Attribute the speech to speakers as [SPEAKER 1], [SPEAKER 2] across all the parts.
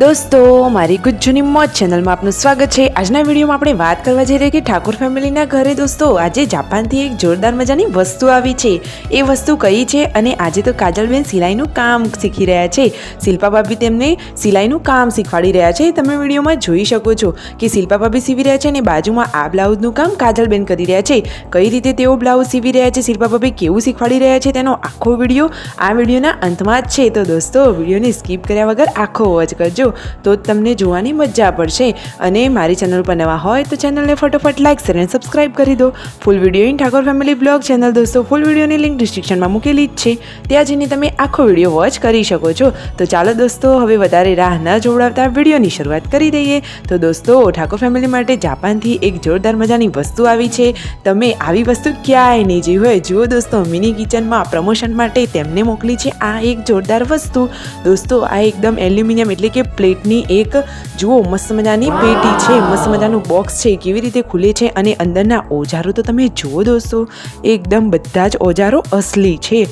[SPEAKER 1] દોસ્તો, મારી ગુજ્જુની જૂની મોજ ચેનલમાં આપનું સ્વાગત છે. આજના વિડીયોમાં આપણે વાત કરવા જઈ રહ્યા કે ઠાકોર ફેમિલીના ઘરે દોસ્તો, આજે જાપાનથી એક જોરદાર મજાની વસ્તુ આવી છે. એ વસ્તુ કઈ છે અને આજે તો કાજલબેન સિલાઈનું કામ શીખી રહ્યા છે. શિલ્પા ભાભી તેમને સિલાઈનું કામ શીખવાડી રહ્યા છે. તમે વિડીયોમાં જોઈ શકો છો કે શિલ્પા ભાભી સીવી રહ્યા છે અને બાજુમાં આ બ્લાઉઝનું કામ કાજલબેન કરી રહ્યા છે. કઈ રીતે તેઓ બ્લાઉઝ સીવી રહ્યા છે, શિલ્પા ભાભી કેવું શીખવાડી રહ્યા છે તેનો આખો વીડિયો આ વિડીયોના અંતમાં જ છે. તો દોસ્તો, વિડીયોને સ્કીપ કર્યા વગર આખો વોચ કરજો. તો તમને જોવાની મજા પડશે. અને મારી ચેનલ પર નવા હોય તો ચેનલને ફટોફટ લાઈક શેર અને સબસ્ક્રાઇબ કરી દો. Full video in Thakor family blog channel દોસ્તો ફૂલ વિડીયોની લિંક ડિસ્ક્રિપ્શનમાં મૂકેલી જ છે. ત્યાં જઈને તમે આખો વીડિયો વોચ કરી શકો છો. તો ચાલો દોસ્તો, હવે વધારે રાહ ન જોવડાવતા વિડીયોની શરૂઆત કરી દઈએ. તો દોસ્તો ઠાકોર ફેમિલી માટે જાપાનથી એક જોરદાર મજાની વસ્તુ આવી છે. તમે આવી વસ્તુ ક્યાંય નહીં જોઈ હોય. જુઓ દોસ્તો મિની કિચનમાં પ્રમોશન માટે તેમને મોકલી છે આ એક જોરદાર વસ્તુ. દોસ્તો, આ એકદમ એલ્યુમિનિયમ એટલે કે પ્લેટની એક, જુઓ, મસ્ત મજાની પેટી છે, મસ્ત મજાનું બોક્સ છે કેવી રીતે ખુલે છે અને અંદરના ઓજારો તો તમે જુઓ દોસ્તો, એકદમ બધા જ ઓજારો અસલી છે.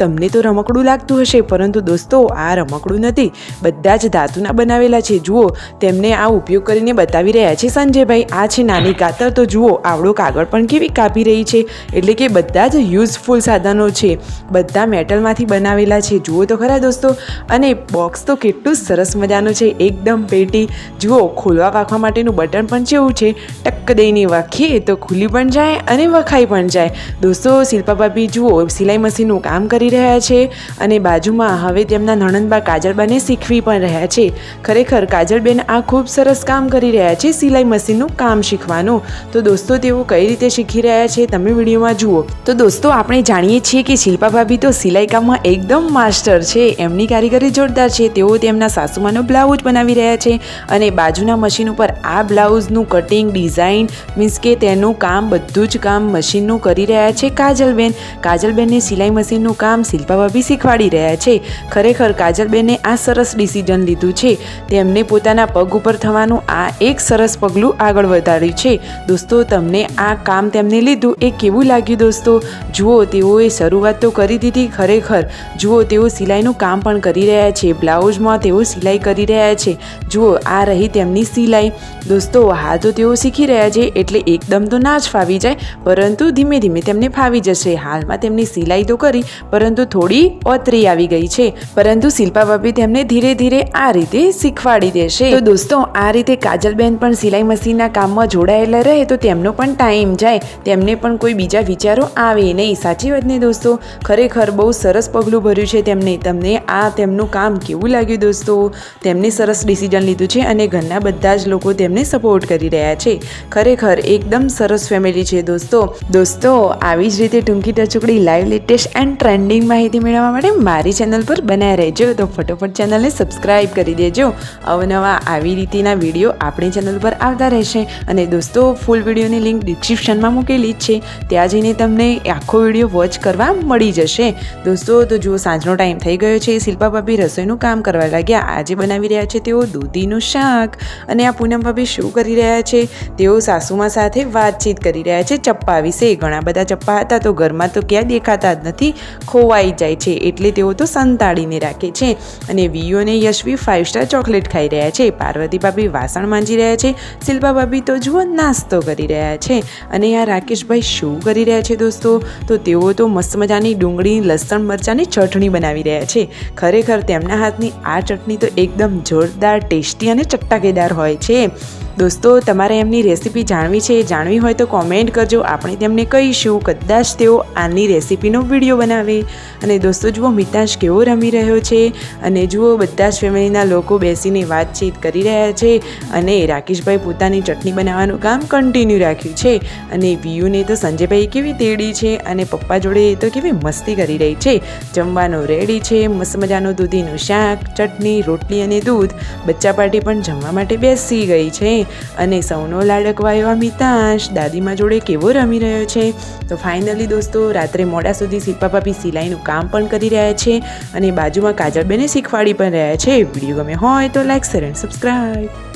[SPEAKER 1] તમને તો રમકડું લાગતું હશે, પરંતુ દોસ્તો, આ રમકડું નથી. બધા જ ધાતુના બનાવેલા છે. જુઓ, તેમને આ ઉપયોગ કરીને બતાવી રહ્યા છે સંજયભાઈ. આ છે નાની કાતર. તો જુઓ, આવડો કાગળ પણ કેવી કાપી રહી છે. એટલે કે બધા જ યુઝફુલ સાધનો છે. બધા મેટલમાંથી બનાવેલા છે. જુઓ તો ખરા દોસ્તો. અને બોક્સ તો કેટલું સરસ મજાનું છે. એકદમ પેટી. જુઓ, ખોલવા વાખવા માટેનું બટન પણ જેવું છે. ટક દઈને વાખીએ તો ખુલી પણ જાય અને વખાઈ પણ જાય. દોસ્તો, શિલ્પા ભાભી, જુઓ, સિલાઈ મશીનનું કામ કરી રહ્યા છે અને બાજુમાં હવે તેમના નણંદબા કાજલબાને શીખવી પણ રહ્યા છે. ખરેખર કાજલબેન આ ખૂબ સરસ કામ કરી રહ્યા છે સિલાઈ મશીનનું કામ શીખવાનું. તો દોસ્તો, તેઓ કઈ રીતે શીખી રહ્યા છે તમે વિડીયોમાં જુઓ. તો દોસ્તો, આપણે જાણીએ છીએ કે શિલ્પા ભાભી તો સિલાઈ કામમાં એકદમ માસ્ટર છે. એમની કારીગરી જોરદાર છે. તેઓ તેમના સાસુમાનો બ્લાઉઝ બનાવી રહ્યા છે અને બાજુના મશીન ઉપર આ બ્લાઉઝનું કટિંગ, ડિઝાઇન, મીન્સ કે તેનું કામ, બધું જ કામ મશીનનું કરી રહ્યા છે કાજલબેન. કાજલબેનને સિલાઈ મશીનનું કામ શિલ્પા ભાભી શીખવાડી રહ્યા છે. ખરેખર કાજલબેને આ સરસ ડિસિઝન લીધું છે. તેમને પોતાના પગ ઉપર થવાનું આ એક સરસ પગલું આગળ વધાર્યું છે. દોસ્તો, તમને આ કામ તેમને લીધું એ કેવું લાગ્યું દોસ્તો? જુઓ, તેઓએ શરૂઆત તો કરી દીધી ખરેખર. જુઓ, તેઓ સિલાઈનું કામ પણ કરી રહ્યા છે. બ્લાઉઝમાં તેઓ સિલાઈ કરી રહ્યા છે. જુઓ, આ રહી તેમની સિલાઈ. દોસ્તો, હા તો તેઓ શીખી રહ્યા છે એટલે એકદમ તો ના જ ફાવી જાય, પરંતુ ધીમે ધીમે તેમને ફાવી જશે. હાલમાં તેમની સિલાઈ તો કરી પરંતુ થોડી ઓતરી આવી ગઈ છે. પરંતુ શિલ્પા ભાભી તેમને ધીરે ધીરે આ રીતે શીખવાડી દેશે. તો દોસ્તો, આ રીતે કાજલબેન પણ સિલાઈ મશીનના કામમાં જોડાયેલા રહે તો તેમનો પણ ટાઈમ જાય. તેમને પણ કોઈ બીજા વિચારો આવે નહીં. સાચી વાત ને દોસ્તો, ખરેખર બહુ સરસ પગલું ભર્યું છે તેમને. તમને આ તેમનું કામ કેવું લાગ્યું દોસ્તો? તેમને સરસ ડિસિઝન લીધું છે અને ઘરના બધા જ લોકો તેમને સપોર્ટ કરી રહ્યા છે. ખરેખર એકદમ સરસ ફેમિલી છે દોસ્તો. દોસ્તો, આવી જ રીતે ટૂંકી ટચુકડી લાઈવ લેટેસ્ટ એન્ડ ટ્રેન્ડિંગ માહિતી મેળવવા માટે મારી ચેનલ પર બનાવી રહેજો. તો ફટોફટ ચેનલને સબસ્ક્રાઈબ કરી દેજો. અવનવા આવી રીતના વીડિયો આપણી ચેનલ પર આવતા રહેશે. અને દોસ્તો ફૂલ વિડીયોની લિંક ડિસ્ક્રિપ્શનમાં મૂકેલી જ છે. ત્યાં જઈને તમને આખો વીડિયો વોચ કરવા મળી જશે. દોસ્તો, તો જુઓ, સાંજનો ટાઈમ થઈ ગયો છે. શિલ્પા ભાભી રસોઈનું કામ કરવા લાગ્યા. આજે બનાવી રહ્યા છે તેઓ દૂધીનું શાક. અને આ પૂનમ ભાભી શું કરી રહ્યા છે? તેઓ સાસુમાં સાથે વાતચીત કરી રહ્યા છે ચપ્પા વિશે. ઘણા બધા ચપ્પા હતા, તો ઘરમાં તો ક્યાં દેખાતા જ નથી. ખોવાઈ જાય છે એટલે તેઓ તો સંતાડીને રાખે છે. અને વિયો અને યશવી ફાઇવ સ્ટાર ચોકલેટ ખાઈ રહ્યા છે. પાર્વતી ભાભી વાસણ માંજી રહ્યા છે. શિલ્પા ભાભી તો જુઓ નાસ્તો કરી રહ્યા છે. અને આ રાકેશભાઈ શું કરી રહ્યા છે દોસ્તો? તો તેઓ તો મસ્ત મજાની ડુંગળી, લસણ મરચાંની ચટણી બનાવી રહ્યા છે. ખરેખર તેમના હાથની આ ચટણી તો એકદમ જોરદાર, ટેસ્ટી અને ચટાકેદાર હોય છે. દોસ્તો, તમારે એમની રેસીપી જાણવી છે જાણવી હોય તો કોમેન્ટ કરજો. આપણે તેમને કહીશું, કદાચ તેઓ આની રેસીપીનો વીડિયો બનાવે. અને દોસ્તો, જુઓ મિતાંશ કેવો રમી રહ્યો છે. અને જુઓ, બધા જ ફેમિલીના લોકો બેસીને વાતચીત કરી રહ્યા છે. અને રાકેશભાઈ પોતાની ચટણી બનાવવાનું કામ કન્ટિન્યુ રાખ્યું છે. અને વિયુને તો સંજયભાઈ કેવી તેડી છે અને પપ્પા જોડે તો કેવી મસ્તી કરી રહી છે. જમવાનું રેડી છે, મસ્ત મજાનું દૂધીનું શાક, ચટણી, રોટલી અને દૂધ. બચ્ચા પાર્ટી પણ જમવા માટે બેસી ગઈ છે. અને સૌનો લાડકવા એવા મિતાશ, દાદીમા જોડે કેવો રમી રહ્યો છે? તો ફાઇનલી દોસ્તો, રાત્રે મોડા સુધી સીપાપાપી પાપી સિલાઈનું કામ પણ કરી રહ્યા છે અને બાજુમાં કાજલબેને શીખવાડી પણ રહ્યા છે. વીડિયો ગમે હોય તો લાઈક શેર એન્ડ સબસ્ક્રાઈબ